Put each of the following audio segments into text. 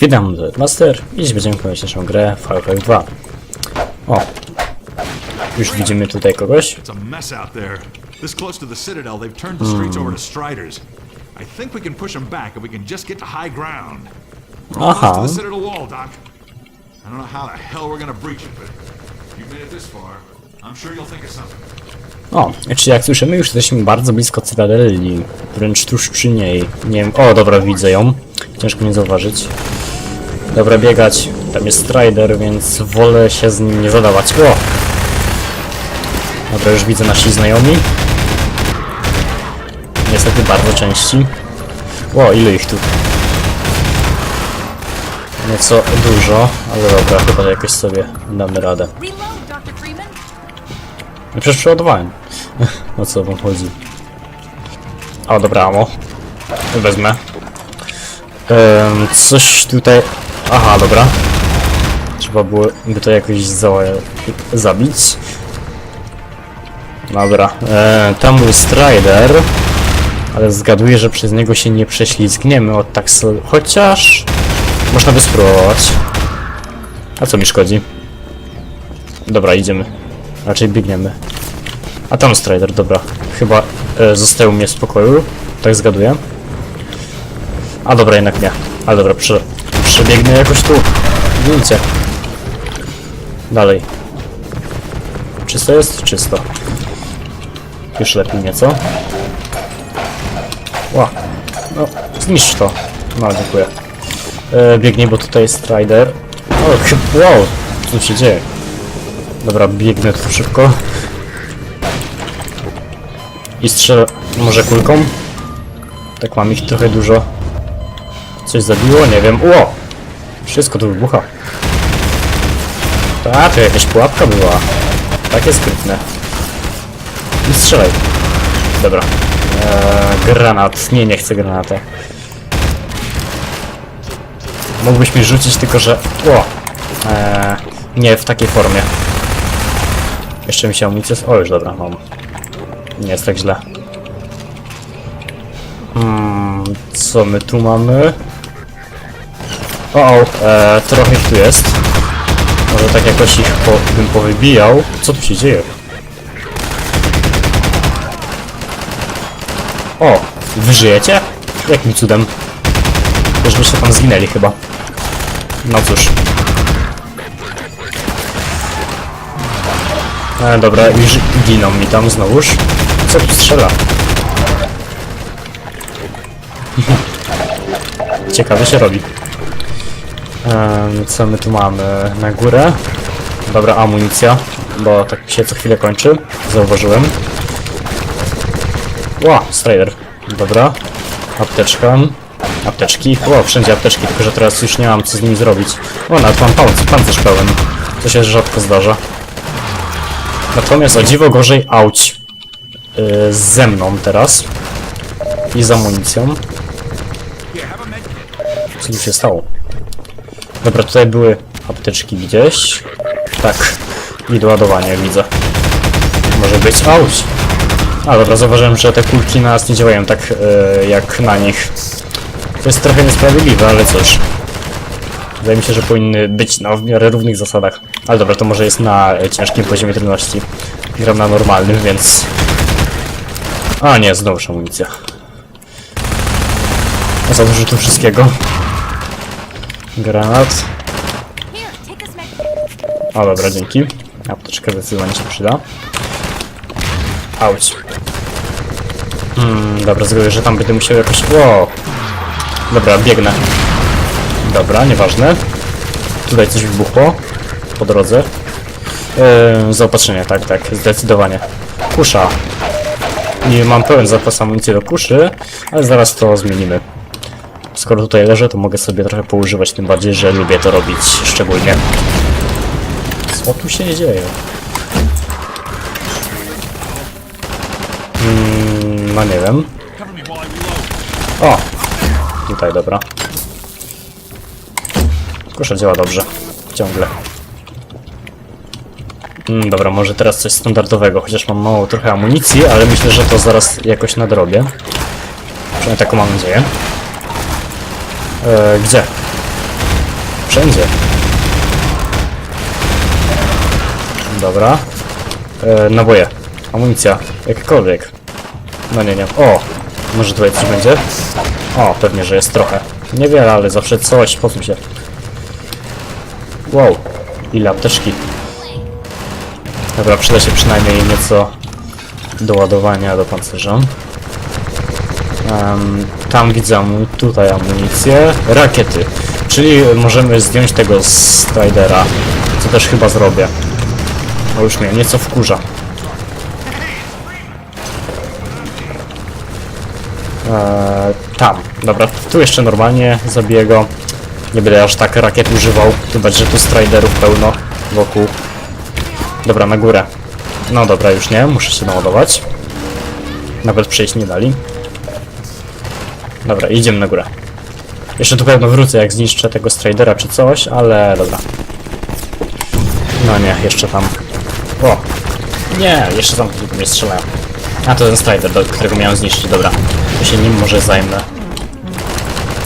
Witam, Master i dziś będziemy kończyć naszą grę Far Cry 2. O, już widzimy tutaj kogoś. It's a mess out there. This close to the Citadel, they've turned the streets over to Striders. I think we can push them back if we can just get to high ground. We're almost Aha. to the Citadel wall, Doc. I don't know how the hell we're gonna breach it, but you've made it this far. I'm sure you'll think of something. O, czyli jak słyszymy, już jesteśmy bardzo blisko Cytadeli, wręcz tuż przy niej. Nie wiem, o dobra, widzę ją. Ciężko nie zauważyć. Dobra, biegać. Tam jest Strider, więc wolę się z nim nie zadawać. O! Dobra, już widzę nasi znajomi. Niestety bardzo części. O, ile ich tu? Nieco dużo, ale dobra, chyba jakoś sobie damy radę. No przecież przeładowałem. O co wam chodzi? O, dobra, amo. Wezmę. Coś tutaj... Aha, dobra. Trzeba było by to jakoś za... zabić. Dobra. Ehm, tam był Strider. Ale zgaduję, że przez niego się nie prześlizgniemy od tak. Chociaż... Można by spróbować. A co mi szkodzi? Dobra, idziemy. Raczej biegniemy. A tam Strider, dobra. Chyba e, został mnie w spokoju. Tak zgaduję. A dobra, jednak nie. Ale dobra, prze, przebiegnę jakoś tu. Widzicie. Dalej. Czysto jest? Czysto. Już lepiej nieco. Ła. No, zniszcz to. No, dziękuję. E, biegnie, bo tutaj jest Strider. O. Wow, co się dzieje? Dobra, biegnę tu szybko. I strzelę może kulką. Tak mam ich trochę dużo. Coś zabiło? Nie wiem. Ło! Wszystko tu wybucha. Ta, to jakaś pułapka była. Takie sprytne. I strzelaj. Dobra. Eee, granat. Nie, nie chcę granata. Mógłbyś mi rzucić, tylko że... Ło! Eee, nie w takiej formie. Jeszcze mi się amunicję... O, już dobra, mam. Nie jest tak źle. Hmm, co my tu mamy? O, o e, trochę ich tu jest. Może tak jakoś ich po, bym powybijał. Co tu się dzieje? O, wy żyjecie? Jakim cudem? Już byście tam zginęli chyba. No cóż. E, dobra, już giną mi tam znowuż. Co tu strzela? Ciekawe się robi. Em, co my tu mamy? Na górę? Dobra, amunicja, bo tak mi się co chwilę kończy. Zauważyłem. Ła, Strider. Dobra. Apteczka. Apteczki. O, wszędzie apteczki, tylko że teraz już nie mam co z nimi zrobić. O, nawet mam panc pancerz pełen. To się rzadko zdarza. Natomiast o dziwo gorzej auć yy, ze mną teraz i z amunicją. Co tu się stało? Dobra, tutaj były apteczki gdzieś. Tak, i doładowanie widzę. Może być auć. A dobra, zauważyłem, że te kulki na nas nie działają tak yy, jak na nich. To jest trochę niesprawiedliwe, ale cóż. Wydaje mi się, że powinny być na w miarę równych zasadach. Ale dobra, to może jest na e, ciężkim poziomie trudności. Gram na normalnym, więc... A nie, znowuż amunicja. Za dużo tu wszystkiego. Granat. O dobra, dzięki. Apteczka zdecydowanie się przyda. Auć. Hmm, dobra, zgodzę, że tam będę musiał jakoś... Wow. Dobra, biegnę. Dobra, nieważne. Tutaj coś wybuchło. Po drodze. Yy, zaopatrzenie, tak, tak, zdecydowanie. Kusza. Nie mam pełen zapas amunicji do kuszy, ale zaraz to zmienimy. Skoro tutaj leżę, to mogę sobie trochę poużywać, tym bardziej, że lubię to robić szczególnie. Co tu się dzieje? Mm, no nie wiem. O! Tutaj, dobra. Kusza działa dobrze. Ciągle. Mm, dobra, może teraz coś standardowego, chociaż mam mało trochę amunicji, ale myślę, że to zaraz jakoś nadrobię. Przynajmniej taką mam nadzieję. E, gdzie? wszędzie. Dobra. E, naboje. Amunicja. Jakkolwiek. No nie, nie. O! Może tutaj coś będzie? O, pewnie, że jest trochę. Niewiele, ale zawsze coś. Posuń się. Wow. Ile apteczki. Dobra, przyda się przynajmniej nieco do ładowania do pancerza. Em, tam widzę tutaj amunicję. Rakiety. Czyli możemy zdjąć tego Stridera. Co też chyba zrobię. Bo już mnie nieco wkurza. Eee, tam. Dobra, tu jeszcze normalnie zabiję go. Nie będę aż tak rakiet używał. Bardziej, że tu Striderów pełno wokół. Dobra, na górę. No dobra, już nie, muszę się naładować. Nawet przejść nie dali. Dobra, idziemy na górę. Jeszcze tu pewno wrócę, jak zniszczę tego Stridera czy coś, ale dobra. No nie, jeszcze tam. O! Nie, jeszcze tam tylko mnie strzelają. A to ten Strider, do którego miałem zniszczyć, dobra. To się nim może zajmę.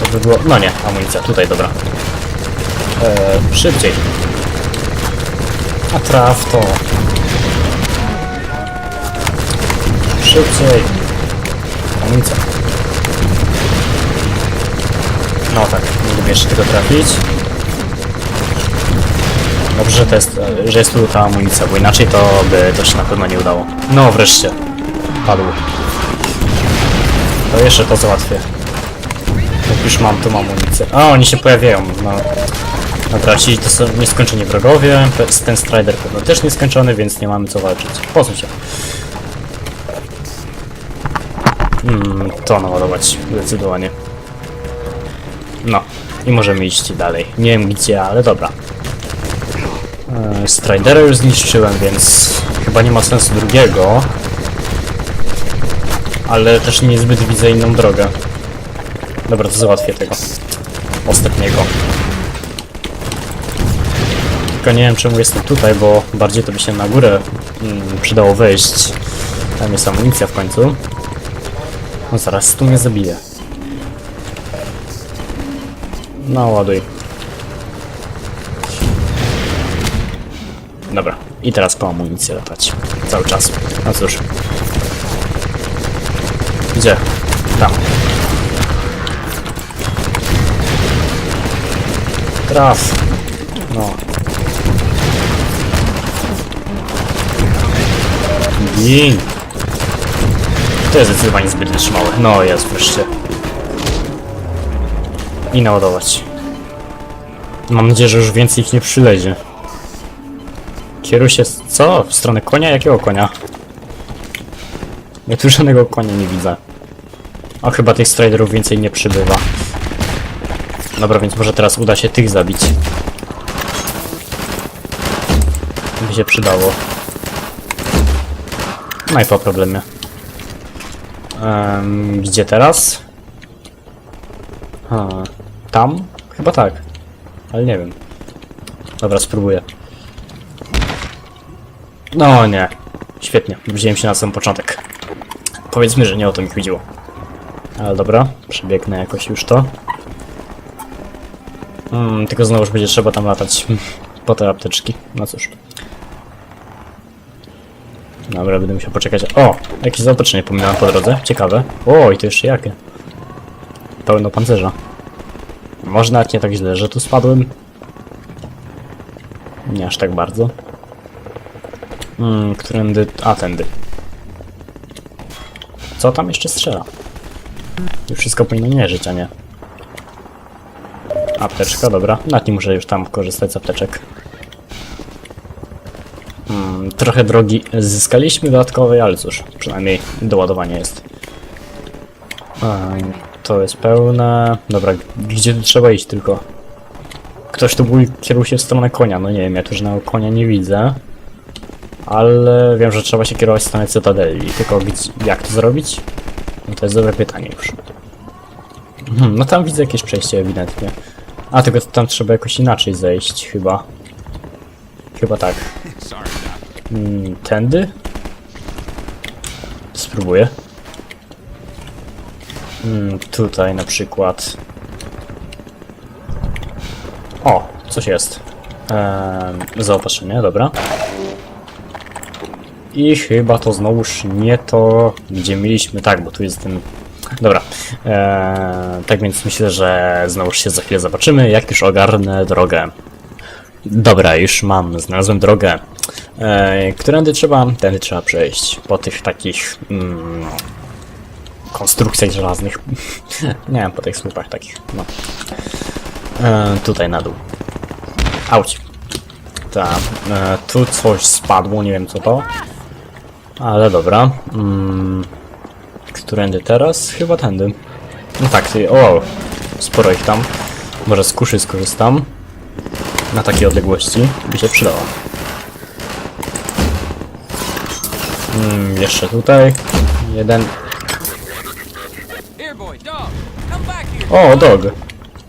To by było... No nie, amunicja, tutaj, dobra. Eee, szybciej. A traf to. Szybciej. Amunicja. No tak, nie lubię jeszcze tego trafić. Dobrze, że, to jest, że jest tu ta amunicja, bo inaczej to by to się na pewno nie udało. No wreszcie. Padł. To jeszcze to załatwię. Jak już mam tą amunicję. A, oni się pojawiają. No. Dobra, ci to są nieskończeni wrogowie. Ten Strider pewno też nieskończony, więc nie mamy co walczyć. Posuń się. Mm, to naładować, zdecydowanie. No, i możemy iść dalej. Nie wiem gdzie, ale dobra. E, Stridera już zniszczyłem, więc chyba nie ma sensu drugiego. Ale też niezbyt widzę inną drogę. Dobra, to załatwię tego. Ostatniego. Tylko nie wiem czemu jestem tutaj, bo bardziej to by się na górę mm, przydało wejść. Tam jest amunicja w końcu. No zaraz tu mnie zabije. No ładuj. Dobra. I teraz po amunicję latać. Cały czas. No cóż. Gdzie? Tam. Traf. No. Gin. To jest zdecydowanie zbyt wytrzymałe. No jest wreszcie. I naładować. Mam nadzieję, że już więcej ich nie przylezie. Kieruj się... Co? W stronę konia? Jakiego konia? Ja tu żadnego konia nie widzę. A chyba tych striderów więcej nie przybywa. Dobra, więc może teraz uda się tych zabić. By się przydało. No i po problemie. Em, gdzie teraz? Ha, tam? Chyba tak. Ale nie wiem. Dobra, spróbuję. No nie. Świetnie, wziąłem się na sam początek. Powiedzmy, że nie o to mi chodziło. Ale dobra, przebiegnę jakoś już to. Mm, tylko znowuż będzie trzeba tam latać po te apteczki. No cóż. Dobra, będę musiał poczekać. O! Jakieś zaopatrzenie pominąłem po drodze. Ciekawe. O, i to jeszcze jakie. Pełno pancerza. Może nawet nie tak źle, że tu spadłem. Nie aż tak bardzo. Hmm, którędy... A, tędy. Co tam jeszcze strzela? Już wszystko powinno nie żyć, a nie. Apteczka, dobra. Nawet nie muszę już tam korzystać z apteczek. Hmm, trochę drogi zyskaliśmy dodatkowej, ale cóż, przynajmniej doładowanie jest. To jest pełne. Dobra, gdzie trzeba iść tylko? Ktoś tu kierował się w stronę konia. No nie wiem, ja tu żadnego konia nie widzę. Ale wiem, że trzeba się kierować w stronę Cytadeli. Tylko jak to zrobić? No to jest dobre pytanie już. Hmm, no tam widzę jakieś przejście ewidentnie. A, tylko tam trzeba jakoś inaczej zejść chyba. Chyba tak. Sorry, Doc. Mm, tędy? Spróbuję. Mm, tutaj na przykład. O, coś jest. Eee, zaopatrzenie, dobra. I chyba to znowuż nie to, gdzie mieliśmy. Tak, bo tu jest ten. Dobra. Eee, tak więc myślę, że znowuż się za chwilę zobaczymy, jak już ogarnę drogę. Dobra, już mam, znalazłem drogę. E, którędy trzeba? Tędy trzeba przejść. Po tych takich mm, konstrukcjach żelaznych. Nie wiem, po tych słupach takich. No. E, tutaj na dół. Auć. Tak, e, tu coś spadło, nie wiem co to. Ale dobra. Mm, którędy teraz? Chyba tędy. No tak, ty, o, sporo ich tam. Może z kuszy skorzystam. Na takiej odległości by się przydało. Mm, jeszcze tutaj. Jeden. O, dog.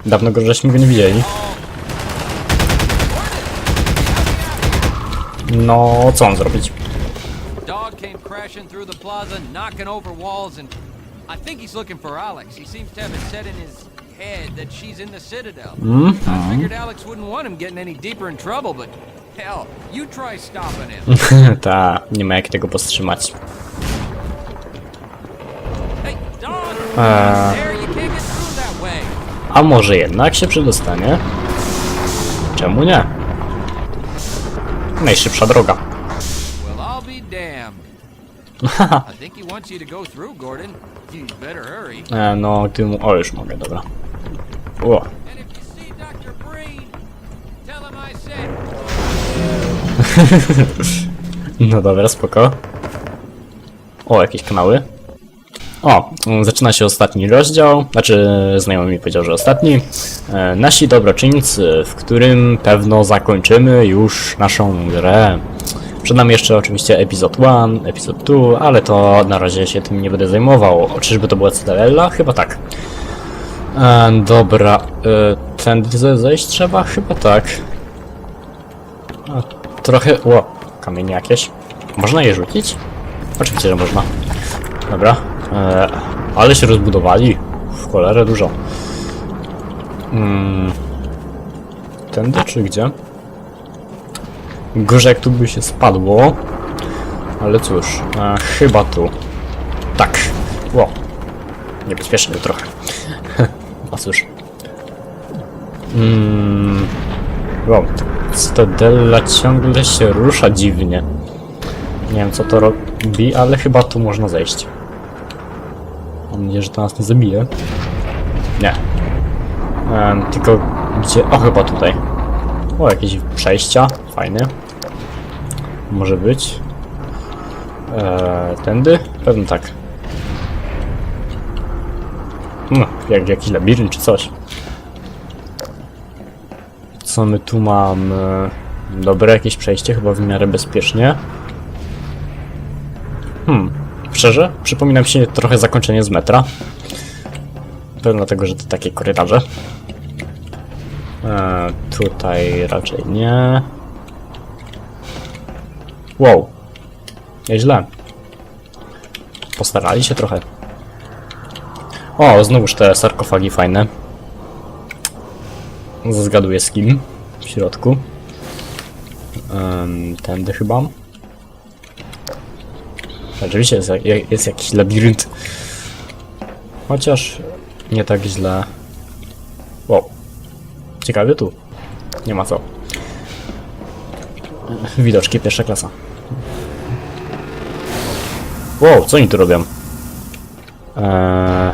Dawno go żeśmy go nie widzieli. No, co on zrobić? Dog came crashing through the plaza, knocking over walls, and I think he's looking for Alex. He seems to have it set in his head that she's in the Citadel. I figured Alex wouldn't want him getting any deeper in trouble, but hell, you try stopping him. Ta, nie ma jak tego powstrzymać. hey, dog, Uh. A może jednak się przedostanie? Czemu nie? Najszybsza droga. E, no, ty mu... O, już mogę, dobra. O, no dobra, spoko. O, jakieś kanały. O, zaczyna się ostatni rozdział, znaczy znajomy mi powiedział, że ostatni. E, nasi dobroczyńcy, w którym pewno zakończymy już naszą grę. Przed nami jeszcze oczywiście epizod 1, epizod 2, ale to na razie się tym nie będę zajmował. Czyżby to była Cytadella? Chyba tak. E, dobra, e, tędy ze- zejść trzeba? Chyba tak. Trochę... O, kamienie jakieś. Można je rzucić? Oczywiście, że można. Dobra. E, ale się rozbudowali. W cholerę dużo. Mm. Tędy czy gdzie? Gorzej jak tu by się spadło. Ale cóż, e, chyba tu. Tak. Ło. Niebezpieczny trochę. A cóż. Mm. Wow, Cytadella ciągle się rusza dziwnie. Nie wiem co to robi, ale chyba tu można zejść. Mam nadzieję, że to nas nie zabije. Nie. Em, tylko gdzie... O, chyba tutaj. O, jakieś przejścia. Fajne. Może być. Eee, tędy? Pewnie tak. No, jak jakiś labirynt czy coś. Co my tu mamy? Dobre jakieś przejście, chyba w miarę bezpiecznie. Hmm, szczerze? Przypominam się trochę zakończenie z metra. Pewno dlatego, że to takie korytarze. E, tutaj raczej nie. Wow. Nieźle. Postarali się trochę. O, znowuż te sarkofagi fajne. Zgaduję z kim w środku. Um, tędy chyba. Oczywiście jest, jest jakiś labirynt. Chociaż nie tak źle. Wow. Ciekawie tu. Nie ma co. Widoczki pierwsza klasa. Wow, co oni tu robią? Eee...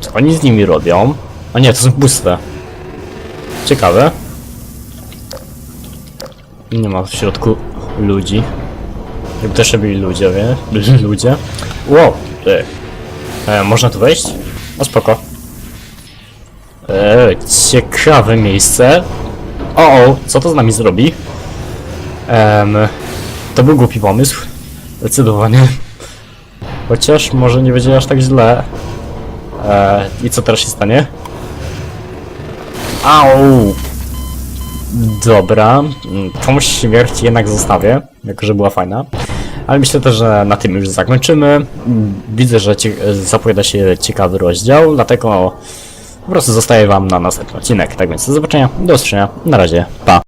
Co oni z nimi robią? A nie, to są puste. Ciekawe. Nie ma w środku ludzi. Jakby też byli ludzie, wie? Ludzie. Wow, ty. E, można tu wejść? O, spoko. E, ciekawe miejsce. O, o, co to z nami zrobi? Em, to był głupi pomysł. Zdecydowanie. Chociaż może nie będzie aż tak źle. E, I co teraz się stanie? Au! Dobra, mm, tą śmierć jednak zostawię, jako że była fajna. Ale myślę też, że na tym już zakończymy. Widzę, że zapowiada się ciekawy rozdział, dlatego po prostu zostaje wam na następny odcinek. Tak więc do zobaczenia, do usłyszenia, na razie, pa!